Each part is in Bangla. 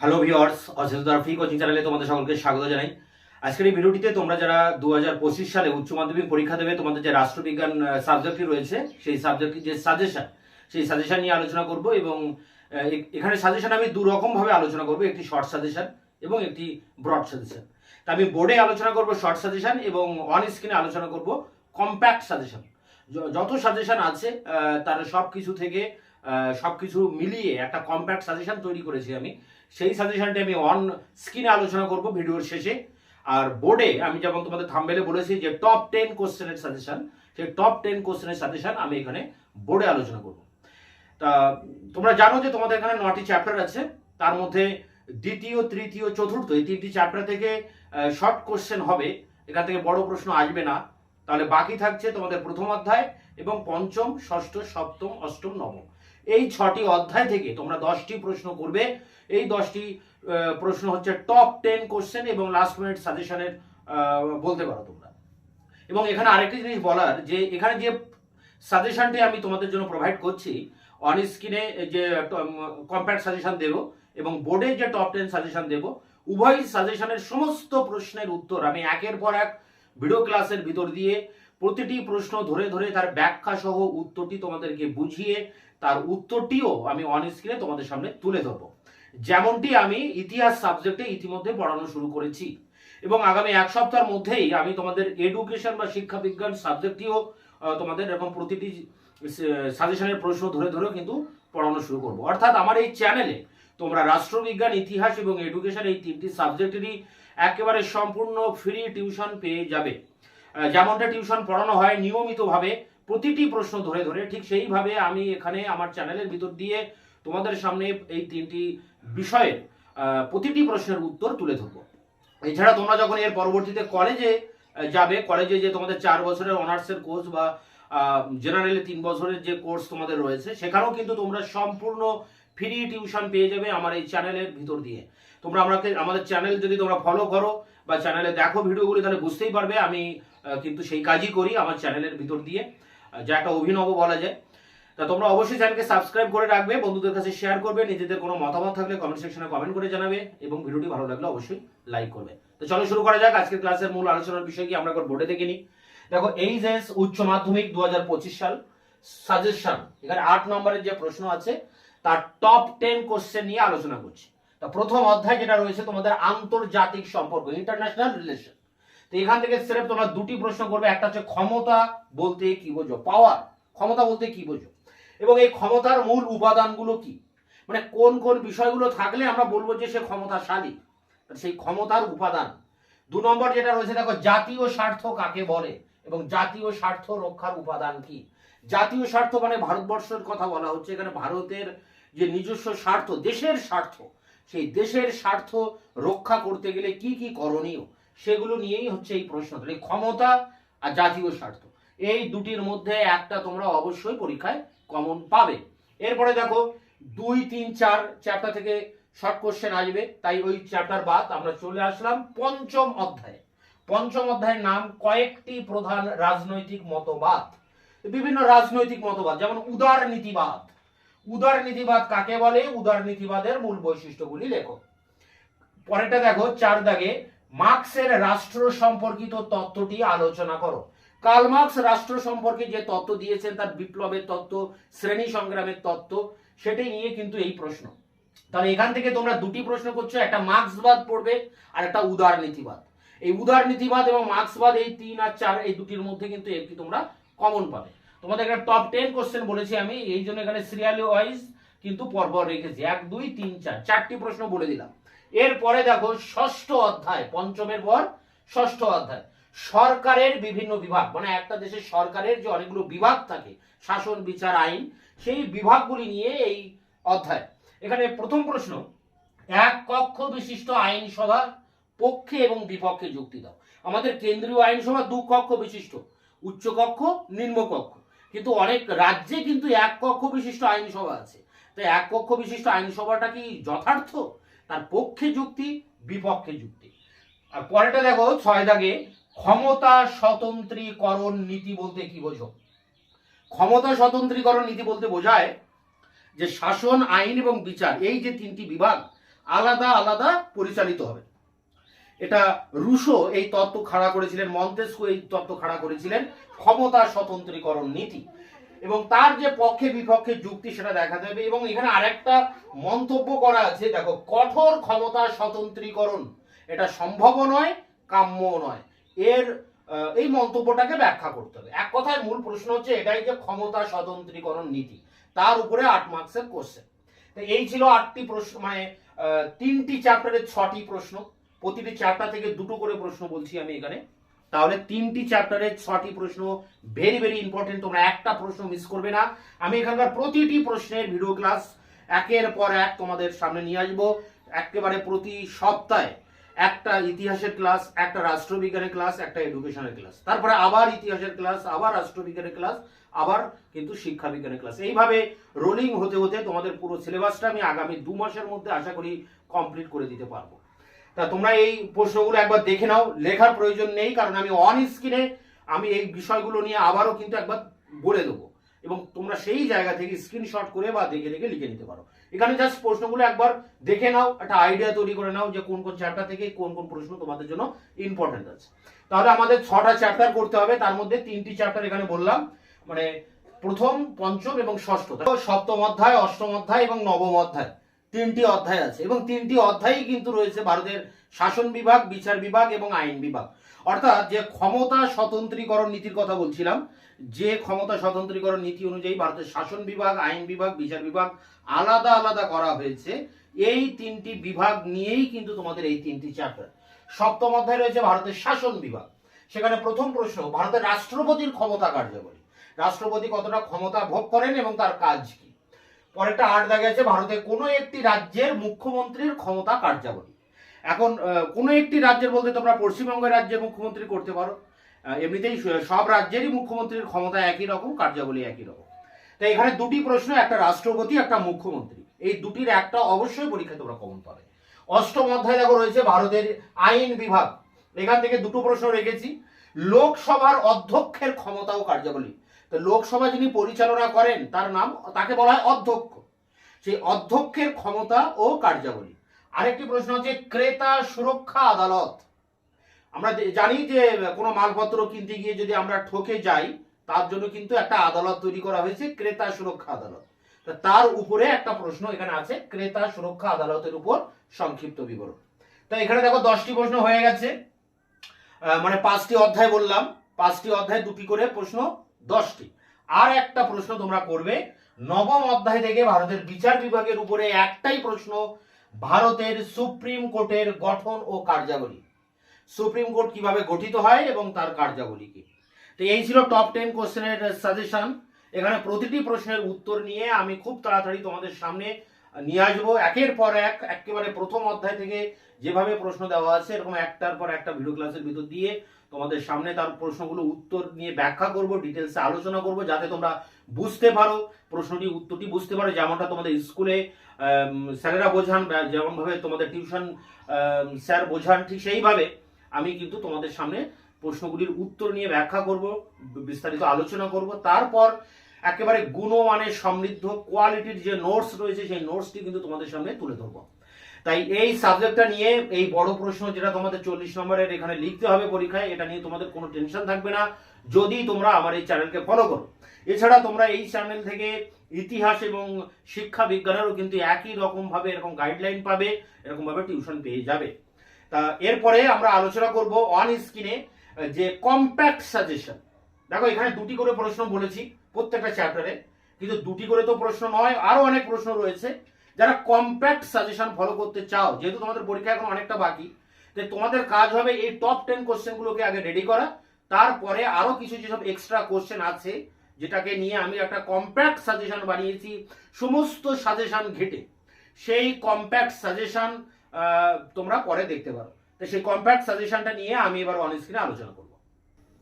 হ্যালো ভিওর্স অচেতন ফ্রি কোচিং চ্যানেলে তোমাদের সকলকে স্বাগত জানাই। আজকের এই ভিডিওটিতে তোমরা যারা দু হাজার পঁচিশ সালে উচ্চ মাধ্যমিক পরীক্ষা দেবে, তোমাদের যে রাষ্ট্রবিজ্ঞান সাবজেক্টটি রয়েছে, সেই সাবজেক্টের যে সাজেশন সেই সাজেশন নিয়ে আলোচনা করব এবং এখানে সাজেশন আমি দু রকম ভাবে আলোচনা করব, একটি শর্ট সাজেশন এবং একটি ব্রড সাজেশন তা আমি বোর্ডে আলোচনা করব শর্ট সাজেশন এবং অন স্ক্রিনে আলোচনা করব কম্প্যাক্ট সাজেশন যত সাজেশন আছে তার সব কিছু থেকে সব কিছু মিলিয়ে একটা কম্প্যাক্ট সাজেশন তৈরি করেছি আমি। সেই সাজেশনটি আমি অন স্ক্রিনে আলোচনা করব ভিডিওর শেষে। আর বোর্ডে আমি যেমন তোমাদের থাম্বেলে বলেছি যে টপ টেন কোশ্চেনের সাজেশন সেই টপ টেন কোশ্চেনের সাজেশন আমি এখানে বোর্ডে আলোচনা করব। তা, তোমরা জানো যে তোমাদের এখানে নটি চ্যাপ্টার আছে, তার মধ্যে দ্বিতীয়, তৃতীয়, চতুর্থ, এই তিনটি চ্যাপ্টার থেকে শর্ট কোশ্চেন হবে। এখান থেকে বড় প্রশ্ন আসবে না। তাহলে বাকি থাকছে তোমাদের প্রথম অধ্যায় এবং পঞ্চম, ষষ্ঠ, সপ্তম, অষ্টম, নবম। এই ছটি অধ্যায় থেকে তোমরা দশটি প্রশ্ন করবে। এই দশটি প্রশ্ন হচ্ছে টপ টেন কোশ্চেন এবং লাস্ট মিনিট সাজেশনের বলতে পারো তোমরা। এবং এখানে আরেকটি জিনিস বলার, যে এখানে যে সাজেশনটি আমি তোমাদের জন্য প্রোভাইড করছি অন স্ক্রিনে যে কম্প্যাক্ট সাজেশন দেবো এবং বোর্ডে যে টপ টেন সাজেশন দেবো, উভয় সাজেশনের সমস্ত প্রশ্নের উত্তর আমি একের পর এক ভিডিও ক্লাসের ভিতর দিয়ে প্রতিটি প্রশ্ন ধরে ধরে তার ব্যাখ্যা সহ উত্তরটি তোমাদেরকে বুঝিয়ে তার উত্তরটিও আমি অন স্ক্রিনে তোমাদের সামনে তুলে ধরবো। যেমনটি আমি ইতিহাস সাবজেক্টে ইতিমধ্যে পড়ানো শুরু করেছি এবং আগামী এক সপ্তাহের মধ্যেই আমি তোমাদের এডুকেশন বা শিক্ষা বিজ্ঞান সাবজেক্টটিও তোমাদের এরকম প্রতিটি সাজেশনের প্রশ্ন ধরে ধরেও কিন্তু পড়ানো শুরু করব। অর্থাৎ আমার এই চ্যানেলে তোমরা রাষ্ট্রবিজ্ঞান, ইতিহাস এবং এডুকেশন এই তিনটি সাবজেক্টেরই একেবারে সম্পূর্ণ ফ্রি টিউশন পেয়ে যাবে। যেমনটা টিউশন পড়ানো হয় নিয়মিতভাবে প্রতিটি প্রশ্ন ধরে ধরে, ঠিক সেইভাবে আমি এখানে আমার চ্যানেলের ভিতর দিয়ে তোমাদের সামনে এই তিনটি বিষয়ের প্রতিটি প্রশ্নের উত্তর তুলে ধরবো। এছাড়া তোমরা যখন এর পরবর্তীতে কলেজে যাবে, কলেজে যে তোমাদের চার বছরের অনার্সের কোর্স বা জেনারেলি তিন বছরের যে কোর্স তোমাদের রয়েছে, সেখানেও কিন্তু তোমরা সম্পূর্ণ ফ্রি টিউশন পেয়ে যাবে আমার এই চ্যানেলের ভিতর দিয়ে। তোমরা আমাকে, আমাদের চ্যানেল যদি তোমরা ফলো করো বা চ্যানেলে দেখো ভিডিওগুলি, তাহলে বুঝতেই পারবে আমি কিন্তু সেই কাজই করি আমার চ্যানেলের ভিতর দিয়ে যা একটা অভিনব বলা যায়। তা তোমরা অবশ্যই চ্যানেলকে সাবস্ক্রাইব করে রাখবে, বন্ধুদের কাছে শেয়ার করবে, নিজেদের কোনো মতামত থাকলে কমেন্ট সেকশনে কমেন্ট করে জানাবে এবং ভিডিওটি ভালো লাগলে অবশ্যই লাইক করবে। তো চলো শুরু করা যাক, আজকের ক্লাসের মূল আলোচনার বিষয় কি আমরা একবার বোর্ডে দেখে নিই। দেখো, এইচএস উচ্চ মাধ্যমিক দু হাজার পঁচিশ সাল সাজেশন এখানে আট নম্বরের যে প্রশ্ন আছে, তার টপ টেন কোশ্চেন নিয়ে আলোচনা করছি। তা প্রথম অধ্যায় যেটা রয়েছে তোমাদের আন্তর্জাতিক সম্পর্ক ইন্টারন্যাশনাল রিলেশন তো এখান থেকে সেরেফ তোমরা দুটি প্রশ্ন করবে, একটা হচ্ছে ক্ষমতা বলতে কি বোঝো? পাওয়ার ক্ষমতা বলতে কি বোঝো? এবং এই ক্ষমতার মূল উপাদানগুলো কি? মানে কোন কোন বিষয়গুলো থাকলে আমরা বলব যে সে ক্ষমতাশালী? সেই ক্ষমতার উপাদান। দু নম্বর যেটা রয়েছে, দেখো জাতীয় স্বার্থ কাকে বলে এবং জাতীয় স্বার্থ রক্ষার উপাদান কি? জাতীয় স্বার্থ মানে ভারতবর্ষের কথা বলা হচ্ছে। এখানে ভারতের যে নিজস্ব স্বার্থ, দেশের স্বার্থ সেই দেশের স্বার্থ রক্ষা করতে গেলে কি কি করণীয়? সেগুলো নিয়েই হচ্ছে এই প্রশ্ন। তাহলে ক্ষমতা আর জাতীয় স্বার্থ, এই দুটির মধ্যে একটা তোমরা অবশ্যই পরীক্ষায় কমন পাবে। এরপরে দেখো, দুই, তিন, চার চ্যাপ্টার থেকে শর্ট কোশ্চেন আসবে। তাই ওই চ্যাপ্টার বাদ আমরা চলে আসলাম পঞ্চম অধ্যায়ে। পঞ্চম অধ্যায়ের নাম কয়েকটি প্রধান রাজনৈতিক মতবাদ। বিভিন্ন রাজনৈতিক মতবাদ, যেমন উদার নীতিবাদ উদার নীতিবাদ কাকে বলে? উদার নীতিবাদের মূল বৈশিষ্ট্যগুলি লেখো। পরেরটা দেখো, চার দাগে, মার্কসের রাষ্ট্র সম্পর্কিত তত্ত্বটি আলোচনা করো। কার্ল মার্কস রাষ্ট্র সম্পর্কে যে তত্ত্ব দিয়েছেন, তার বিপ্লবের তত্ত্ব, শ্রেণি সংগ্রামের তত্ত্ব সেটাই নিয়ে কিন্তু এই প্রশ্ন। তাহলে এখান থেকে তোমরা দুটি প্রশ্ন করছ, একটা মার্ক্সবাদ পড়বে আর একটা উদার নীতিবাদ এই উদার নীতিবাদ এবং মার্ক্সবাদ এই তিন আর চার, এই দুটির মধ্যে কিন্তু একটি তোমরা কমন পাবে। তোমাদের এখানে টপ টেন কোশ্চেন বলেছি আমি, এই জন্য এখানে সিরিয়াল ওয়াইজ কিন্তু পরপর রেখেছি। এক, দুই, তিন, চার, চারটি প্রশ্ন বলে দিলাম। এরপরে দেখো, ষষ্ঠ অধ্যায়, পঞ্চমের পর ষষ্ঠ অধ্যায়। সরকারের বিভিন্ন বিভাগ মানে একটা দেশের সরকারের যে অনেকগুলো বিভাগ থাকে, শাসন, বিচার, আইন, সেই বিভাগগুলি নিয়ে এই অধ্যায়। এখানে প্রথম প্রশ্ন, এক কক্ষ বিশিষ্ট আইনসভা পক্ষে এবং বিপক্ষে যুক্তি দাও। আমাদের কেন্দ্রীয় আইনসভা দু কক্ষ বিশিষ্ট, উচ্চ কক্ষ, নিম্ন কক্ষ। কিন্তু অনেক রাজ্যে কিন্তু এক কক্ষ বিশিষ্ট আইনসভা আছে। তো এক কক্ষ বিশিষ্ট আইনসভাটা কি যথার্থ? তার পক্ষে যুক্তি, বিপক্ষে যুক্তি। আর পরেটা দেখো, ছয় দাগে, ক্ষমতা স্বতন্ত্রীকরণ নীতি বলতে কি বোঝো? ক্ষমতা স্বতন্ত্রীকরণ নীতি বলতে বোঝায় যে শাসন, আইন এবং বিচার, এই যে তিনটি বিভাগ, আলাদা আলাদা পরিচালিত হবে। এটা রুশো এই তত্ত্ব খাড়া করেছিলেন, মন্তেস্কু এই তত্ত্ব খাড়া করেছিলেন, ক্ষমতা স্বতন্ত্রীকরণ নীতি। এবং তার যে পক্ষে বিপক্ষে যুক্তি সেটা দেখাতে হবে। এবং এখানে আরেকটা মন্তব্য করা আছে, দেখো, কঠোর ক্ষমতা স্বতন্ত্রীকরণ, এটা সম্ভব নয় কাম্য নয়। এর এই মন্তব্যটাকে ব্যাখ্যা করতে হবে। এক কথায় মূল প্রশ্ন হচ্ছে, এটাই যে ক্ষমতা স্বতন্ত্রীকরণ নীতি, তার উপরে আট মার্কসের কোশ্চেন তো এই ছিল আটটি প্রশ্ন মানে তিনটি চ্যাপ্টারের ছটি প্রশ্ন। প্রতিটি চ্যাপ্টার থেকে দুটো করে প্রশ্ন বলছি আমি এখানে। তাহলে তিনটি চ্যাপ্টারের ছটি প্রশ্ন ভেরি ভেরি ইম্পর্টেন্ট তোমরা একটা প্রশ্ন মিস করবে না। আমি এখানকার প্রতিটি প্রশ্নের ভিডিও ক্লাস একের পর এক তোমাদের সামনে নিয়ে আসব। একেবারে প্রতি সপ্তাহে একটা ইতিহাসের ক্লাস একটা রাষ্ট্রবিজ্ঞানের ক্লাস একটা এডুকেশনের ক্লাস তারপরে আবার ইতিহাসের ক্লাস আবার রাষ্ট্রবিজ্ঞানের ক্লাস আবার কিন্তু শিক্ষা বিজ্ঞানের ক্লাস এইভাবে রোলিং হতে হতে তোমাদের পুরো সিলেবাসটা আমি আগামী দু মাসের মধ্যে আশা করি কমপ্লিট করে দিতে পারব। তা তোমরা এই প্রশ্নগুলো একবার দেখে নাও। লেখার প্রয়োজন নেই, কারণ আমি অন স্ক্রিনে আমি এই বিষয়গুলো নিয়ে আবারও কিন্তু একবার বলে দেবো। এবং তোমরা সেই জায়গা থেকে স্ক্রিনশট করে বা দেখে দেখে লিখে নিতে পারো। এখানে জাস্ট প্রশ্নগুলো একবার দেখে নাও, একটা আইডিয়া তৈরি করে নাও যে কোন কোন চ্যাপ্টার থেকে কোন কোন প্রশ্ন তোমাদের জন্য ইম্পর্টেন্ট আছে। তাহলে আমাদের ছটা চ্যাপ্টার করতে হবে, তার মধ্যে তিনটি চ্যাপ্টার এখানে বললাম। মানে প্রথম, পঞ্চম এবং ষষ্ঠ। সপ্তম অধ্যায়, অষ্টম অধ্যায় এবং নবম অধ্যায়। তিনটি অধ্যায় আছে এবং তিনটি অধ্যায়ই কিন্তু রয়েছে ভারতের শাসন বিভাগ, বিচার বিভাগ এবং আইন বিভাগ। অর্থাৎ যে ক্ষমতা স্বতন্ত্রীকরণ নীতির কথা বলছিলাম, যে ক্ষমতা স্বতন্ত্রীকরণ নীতি অনুযায়ী ভারতের শাসন বিভাগ, আইন বিভাগ, বিচার বিভাগ আলাদা আলাদা করা হয়েছে, এই তিনটি বিভাগ নিয়েই কিন্তু তোমাদের এই তিনটি চ্যাপ্টার সপ্তম অধ্যায় রয়েছে ভারতের শাসন বিভাগ। সেখানে প্রথম প্রশ্ন, ভারতের রাষ্ট্রপতির ক্ষমতা কার্যাবলী। রাষ্ট্রপতি কতটা ক্ষমতা ভোগ করেন এবং তার কাজ কি? পরেরটা আট দাগে আছে ভারতের কোনো একটি রাজ্যের মুখ্যমন্ত্রীর ক্ষমতা কার্যাবলী। এখন কোনো একটি রাজ্যের বলতে তোমরা পশ্চিমবঙ্গের রাজ্যের মুখ্যমন্ত্রী করতে পারো। এমনিতেই সব রাজ্যেরই মুখ্যমন্ত্রীর ক্ষমতা একই রকম, কার্যাবলী একই রকম। তাই এখানে দুটি প্রশ্ন, একটা রাষ্ট্রপতি, একটা মুখ্যমন্ত্রী। এই দুটির একটা অবশ্যই পরীক্ষায় তোমরা কমন পাবে। অষ্টম অধ্যায় দেখো রয়েছে, ভারতের আইন বিভাগ। এখান থেকে দুটো প্রশ্ন রেখেছি। লোকসভার অধ্যক্ষের ক্ষমতা ও কার্যাবলী। তো লোকসভা যিনি পরিচালনা করেন, তার নাম, তাকে বলা হয় অধ্যক্ষ। সেই অধ্যক্ষের ক্ষমতা ও কার্যাবলী। আরেকটি প্রশ্ন হচ্ছে, ক্রেতা সুরক্ষা আদালত। আমরা জানি যে, কোনো মালপত্র কিনতে গিয়ে যদি আমরা ঠকে যাই, তার জন্য কিন্তু একটা আদালত তৈরি করা হয়েছে, ক্রেতা সুরক্ষা আদালত। তার উপরে একটা প্রশ্ন এখানে আছে, ক্রেতা সুরক্ষা আদালতের উপর সংক্ষিপ্ত বিবরণ। তো এখানে দেখো, দশটি প্রশ্ন হয়ে গেছে। মানে পাঁচটি অধ্যায় বললাম। পাঁচটি অধ্যায় দুটি করে প্রশ্ন দশটি। আর একটা প্রশ্ন তোমরা করবে, নবম অধ্যায় থেকে ভারতের বিচার বিভাগের উপরে একটাই প্রশ্ন, ভারতের সুপ্রিম কোর্টের গঠন ও কার্যাবলী। সুপ্রিম কোর্ট কীভাবে গঠিত হয় এবং তার কার্যাবলী কি? তো এই ছিল টপ টেন কোশ্চেনের সাজেশন এখানে প্রতিটি প্রশ্নের উত্তর নিয়ে আমি খুব তাড়াতাড়ি তোমাদের সামনে নিয়ে আসব। একের পর এক, একেবারে প্রথম অধ্যায় থেকে যেভাবে প্রশ্ন দেওয়া আছে, এরকম একটার পর একটা ভিডিও ক্লাসের ভিতর দিয়ে তোমাদের সামনে তার প্রশ্নগুলো উত্তর নিয়ে ব্যাখ্যা করব ডিটেলসে আলোচনা করব, যাতে তোমরা বুঝতে পারো, প্রশ্নটি, উত্তরটি বুঝতে পারো, যেমনটা তোমাদের স্কুলে স্যারেরা বোঝান যেমনভাবে তোমাদের টিউশন স্যার বোঝান, ঠিক সেইভাবে আমি কিন্তু তোমাদের সামনে প্রশ্নগুলির উত্তর নিয়ে ব্যাখ্যা করব, বিস্তারিত আলোচনা করব। তারপর একেবারে গুণমানের সমৃদ্ধ কোয়ালিটির যে নোটস রয়েছে, সেই নোটসটি কিন্তু তোমাদের সামনে তুলে ধরবো। তাই এই সাবজেক্টটা নিয়ে এই বড় প্রশ্ন যেটা তোমাদের চল্লিশ নম্বরের এখানে লিখতে হবে পরীক্ষায়, এটা নিয়ে তোমাদের কোনো টেনশন থাকবে না, যদি তোমরা আমার এই চ্যানেলকে ফলো করো। এছাড়া তোমরা এই চ্যানেল থেকে ইতিহাস এবং শিক্ষা বিজ্ঞানেরও কিন্তু একই রকম ভাবে এরকম গাইডলাইন পাবে এরকম ভাবে টিউশন পেয়ে যাবে। তা এরপরে আমরা আলোচনা করব অন স্ক্রিনে যে কম্প্যাক্ট সাজেশন দেখো, এখানে দুটি করে প্রশ্ন বলেছি প্রত্যেকটা চ্যাপ্টারে কিন্তু দুটি করে তো প্রশ্ন নয়, আরও অনেক প্রশ্ন রয়েছে। যারা কম্প্যাক্ট সাজেশন ফলো করতে চাও, যেহেতু তোমাদের পরীক্ষা এখন অনেকটা বাকি তাই তোমাদের কাজ হবে এই টপ টেন কোশ্চেনগুলোকে আগে রেডি করা। তারপরে আরও কিছু যেসব এক্সট্রা কোশ্চেন আছে, যেটাকে নিয়ে আমি একটা কম্প্যাক্ট সাজেশন বানিয়েছি, সমস্ত সাজেশন ঘেটে। সেই কম্প্যাক্ট সাজেশন তোমরা পরে দেখতে পারো। তো সেই কম্প্যাক্ট সাজেশনটা নিয়ে আমি এবার অন স্ক্রিনে আলোচনা করব।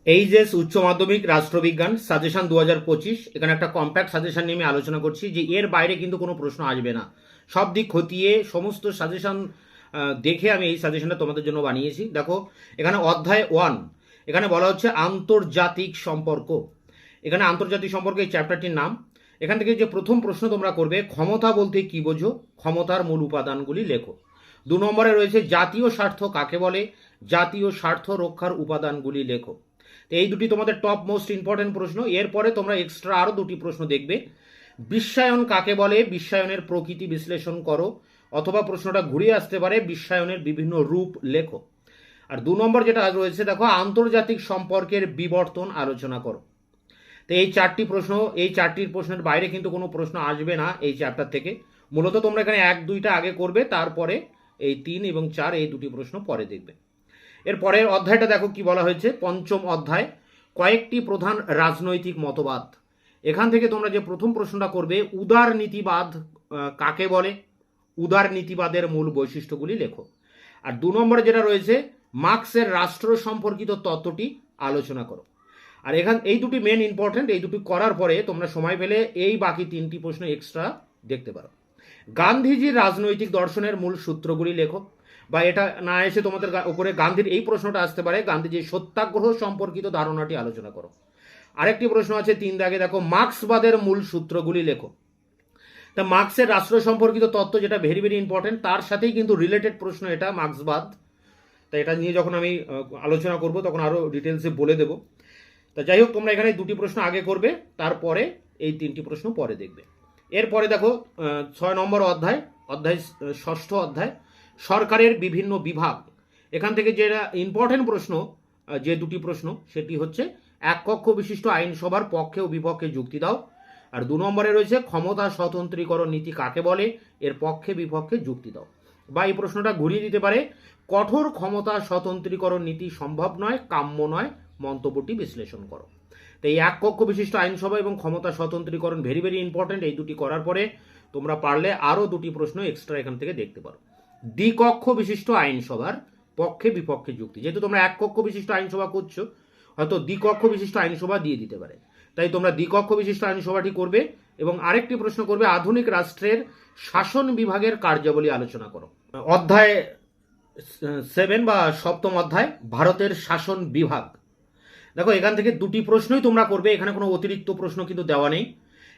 এই যে উচ্চ মাধ্যমিক রাষ্ট্রবিজ্ঞান সাজেশন দু হাজার পঁচিশ, এখানে একটা কম্প্যাক্ট সাজেশন নিয়ে আমি আলোচনা করছি, যে এর বাইরে কিন্তু কোনো প্রশ্ন আসবে না। সব দিক খতিয়ে সমস্ত সাজেশন দেখে আমি এই সাজেশনটা তোমাদের জন্য বানিয়েছি। দেখো, এখানে অধ্যায় ওয়ান এখানে বলা হচ্ছে আন্তর্জাতিক সম্পর্ক। এখানে আন্তর্জাতিক সম্পর্ক এই চ্যাপ্টারটির নাম। এখান থেকে যে প্রথম প্রশ্ন তোমরা করবে, ক্ষমতা বলতে কি বোঝো? ক্ষমতার মূল উপাদানগুলি লেখো। দু নম্বরে রয়েছে জাতীয় স্বার্থ কাকে বলে? জাতীয় স্বার্থ রক্ষার উপাদানগুলি লেখো। তো এই দুটি তোমাদের টপ মোস্ট ইম্পর্টেন্ট প্রশ্ন। এরপরে তোমরা এক্সট্রা আরও দুটি প্রশ্ন দেখবে। বিশ্বায়ন কাকে বলে? বিশ্বায়নের প্রকৃতি বিশ্লেষণ করো। অথবা প্রশ্নটা ঘুরিয়ে আসতে পারে, বিশ্বায়নের বিভিন্ন রূপ লেখো। আর দু নম্বর যেটা রয়েছে, দেখো, আন্তর্জাতিক সম্পর্কের বিবর্তন আলোচনা করো। তো এই চারটি প্রশ্ন, এই চারটির প্রশ্নের বাইরে কিন্তু কোনো প্রশ্ন আসবে না এই চ্যাপ্টার থেকে। মূলত তোমরা এখানে এক, দুইটা আগে করবে, তারপরে এই তিন এবং চার এই দুটি প্রশ্ন পরে দেখবে। এর পরের অধ্যায়টা দেখো কি বলা হয়েছে। পঞ্চম অধ্যায়, কয়েকটি প্রধান রাজনৈতিক মতবাদ। এখান থেকে তোমরা যে প্রথম প্রশ্নটা করবে, উদার নীতিবাদ কাকে বলে? উদার নীতিবাদের মূল বৈশিষ্ট্যগুলি লেখো। আর দু নম্বরে যেটা রয়েছে, মার্ক্সের রাষ্ট্র সম্পর্কিত তত্ত্বটি আলোচনা করো। আর এখান, এই দুটি মেন ইম্পর্টেন্ট এই দুটি করার পরে তোমরা সময় পেলে এই বাকি তিনটি প্রশ্ন এক্সট্রা দেখতে পারো। গান্ধীজির রাজনৈতিক দর্শনের মূল সূত্রগুলি লেখো। বা এটা না এসে তোমাদের উপরে গান্ধীর এই প্রশ্নটা আসতে পারে, গান্ধীজির সত্যাগ্রহ সম্পর্কিত ধারণাটি আলোচনা করো। আরেকটি প্রশ্ন আছে, তিন দাগে দেখো, মার্ক্সবাদের মূল সূত্রগুলি লেখো। তা মার্ক্সের রাষ্ট্র সম্পর্কিত তত্ত্ব যেটা ভেরি ভেরি ইম্পর্টেন্ট তার সাথেই কিন্তু রিলেটেড প্রশ্ন এটা, মার্ক্সবাদ। তা এটা নিয়ে যখন আমি আলোচনা করব, তখন আরও ডিটেলসে বলে দেবো। তা যাই হোক, তোমরা এখানে দুটি প্রশ্ন আগে করবে, তারপরে এই তিনটি প্রশ্ন পরে দেখবে। এরপরে দেখো ছয় নম্বর অধ্যায় অধ্যায় ষষ্ঠ অধ্যায়, সরকারের বিভিন্ন বিভাগ। এখান থেকে যেটা ইম্পর্টেন্ট প্রশ্ন যে দুটি প্রশ্ন, সেটি হচ্ছে এক কক্ষ বিশিষ্ট আইনসভার পক্ষে ও বিপক্ষে যুক্তি দাও। আর দু নম্বরে রয়েছে ক্ষমতা স্বতন্ত্রীকরণ নীতি কাকে বলে? এর পক্ষে বিপক্ষে যুক্তি দাও। বা এই প্রশ্নটা ঘুরিয়ে দিতে পারে, কঠোর ক্ষমতা স্বতন্ত্রীকরণ নীতি সম্ভব নয়, কাম্য নয়, মন্তব্যটি বিশ্লেষণ করো। তো এই এক কক্ষ বিশিষ্ট আইনসভা এবং ক্ষমতা স্বতন্ত্রীকরণ ভেরি ভেরি ইম্পর্টেন্ট এই দুটি করার পরে তোমরা পারলে আরও দুটি প্রশ্ন এক্সট্রা এখান থেকে দেখতে পারো। দ্বিকক্ষ বিশিষ্ট আইনসভার পক্ষে বিপক্ষে যুক্তি। যেহেতু তোমরা এক কক্ষ বিশিষ্ট আইনসভা করছ হয়তো দ্বিকক্ষ বিশিষ্ট আইনসভা দিয়ে দিতে পারে। তাই তোমরা দ্বিকক্ষ বিশিষ্ট আইনসভাটি করবে এবং আরেকটি প্রশ্ন করবে, আধুনিক রাষ্ট্রের শাসন বিভাগের কার্যাবলী আলোচনা করো। অধ্যায় সেভেন বা সপ্তম অধ্যায়, ভারতের শাসন বিভাগ। দেখো, এখান থেকে দুটি প্রশ্নই তোমরা করবে, এখানে কোনো অতিরিক্ত প্রশ্ন কিন্তু দেওয়া নেই।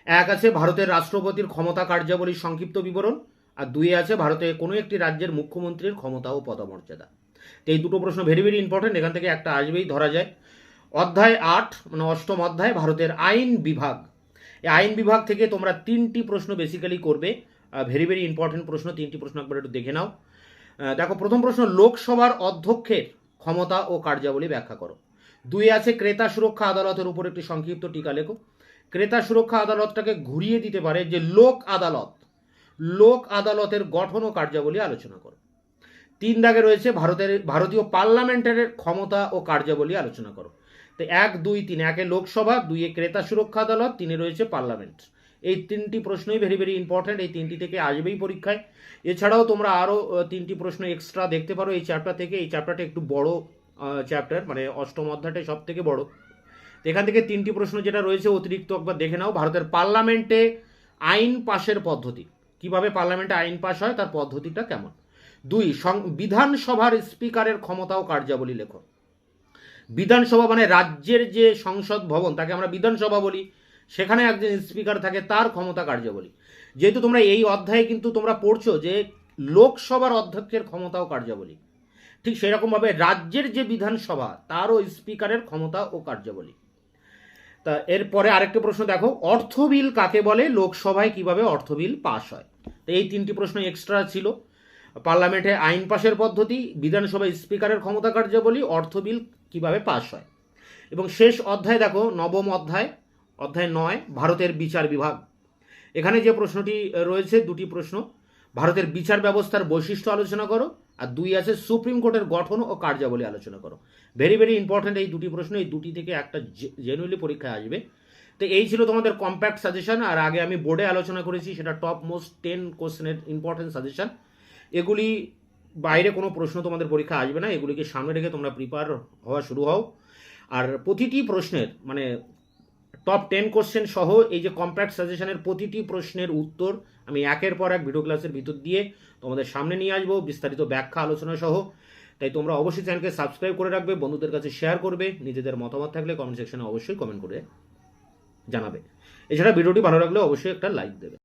এক আছে ভারতের রাষ্ট্রপতির ক্ষমতা কার্যাবলীর সংক্ষিপ্ত বিবরণ, আর দুই আছে ভারতে কোনো একটি রাজ্যের মুখ্যমন্ত্রীর ক্ষমতা ও পদমর্যাদা। তো এই দুটো প্রশ্ন ভেরি ভেরি ইম্পর্টেন্ট এখান থেকে একটা আসবেই, ধরা যায় অধ্যায় আট মানে অষ্টম অধ্যায়, ভারতের আইন বিভাগ। এই আইন বিভাগ থেকে তোমরা তিনটি প্রশ্ন বেসিক্যালি করবে। ভেরি ভেরি ইম্পর্টেন্ট প্রশ্ন, তিনটি প্রশ্ন একবার একটু দেখে নাও। দেখো, প্রথম প্রশ্ন, লোকসভার অধ্যক্ষের ক্ষমতা ও কার্যাবলী ব্যাখ্যা করো। দুই আছে ক্রেতা সুরক্ষা আদালতের উপর একটি সংক্ষিপ্ত টিকা লেখো। ক্রেতা সুরক্ষা আদালতটাকে ঘুরিয়ে দিতে পারে যে লোক আদালত। লোক আদালতের গঠন ও কার্যাবলী আলোচনা করো। তিন দাগে রয়েছে ভারতের, ভারতীয় পার্লামেন্টের ক্ষমতা ও কার্যাবলী আলোচনা করো। তো এক, দুই, তিন, একে লোকসভা দুইয়ে ক্রেতা সুরক্ষা আদালত, তিনে রয়েছে পার্লামেন্ট। এই তিনটি প্রশ্নই ভেরি ভেরি ইম্পর্ট্যান্ট এই তিনটি থেকে আসবেই পরীক্ষায়। এছাড়াও তোমরা আরও তিনটি প্রশ্ন এক্সট্রা দেখতে পারো এই চ্যাপ্টার থেকে। এই চ্যাপ্টারটা একটু বড় চ্যাপ্টার মানে অষ্টম অধ্যায়টাই সব থেকে বড়। এখান থেকে তিনটি প্রশ্ন যেটা রয়েছে অতিরিক্ত একবার দেখে নাও। ভারতের পার্লামেন্টে আইন পাশের পদ্ধতি। কীভাবে পার্লামেন্টে আইন পাশ হয়, তার পদ্ধতিটা কেমন? দুই বিধানসভার স্পিকারের ক্ষমতা ও কার্যাবলী লেখো বিধানসভা মানে রাজ্যের যে সংসদ ভবন, তাকে আমরা বিধানসভা বলি। সেখানে একজন স্পিকার থাকে, তার ক্ষমতা কার্যাবলী। যেহেতু তোমরা এই অধ্যায়ে কিন্তু তোমরা পড়ছো যে লোকসভার অধ্যক্ষের ক্ষমতাও কার্যাবলী। ঠিক সেরকমভাবে রাজ্যের যে বিধানসভা, তারও স্পিকারের ক্ষমতা ও কার্যাবলী। তা এরপরে আরেকটি প্রশ্ন দেখো অর্থ বিল কাকে বলে? লোকসভায় কীভাবে অর্থ বিল পাশ হয়? তো এই তিনটি প্রশ্ন এক্সট্রা ছিল। পার্লামেন্টে আইন পাশের পদ্ধতি, বিধানসভায় স্পিকারের ক্ষমতা কার্যাবলী অর্থ বিল কীভাবে পাশ হয়। এবং শেষ অধ্যায় দেখো, নবম অধ্যায় অধ্যায় নয়, ভারতের বিচার বিভাগ। এখানে যে প্রশ্নটি রয়েছে, দুটি প্রশ্ন। ভারতের বিচার ব্যবস্থার বৈশিষ্ট্য আলোচনা করো, আর দুই আছে সুপ্রিম কোর্টের গঠন ও কার্যাবলী আলোচনা করো। ভেরি ভেরি ইম্পর্ট্যান্ট এই দুটি প্রশ্ন, এই দুটি থেকে একটা জেনুইনলি পরীক্ষায় আসবে। তো এই ছিল তোমাদের কম্প্যাক্ট সাজেশন আর আগে আমি বোর্ডে আলোচনা করেছি, সেটা টপ মোস্ট টেন কোশ্চেনের ইম্পর্টেন্ট সাজেশন এগুলি বাইরে কোনো প্রশ্ন তোমাদের পরীক্ষা আসবে না, এগুলিকে সামনে রেখে তোমরা প্রিপেয়ার হওয়া শুরু হও। আর প্রতিটি প্রশ্নের মানে টপ টেন কোশ্চেন সহ এই যে কম্প্যাক্ট সাজেশনের প্রতিটি প্রশ্নের উত্তর আমি একের পর এক ভিডিও ক্লাসের ভিতর দিয়ে তোমাদের সামনে নিয়ে আসব, বিস্তারিত ব্যাখ্যা, আলোচনা সহ। তাই তোমরা অবশ্যই চ্যানেলকে সাবস্ক্রাইব করে রাখবে, বন্ধুদের কাছে শেয়ার করবে, নিজেদের মতামত থাকলে কমেন্ট সেকশনে অবশ্যই কমেন্ট করে জানাবে। এছাড়া ভিডিওটি ভালো লাগলে অবশ্যই একটা লাইক দেবে।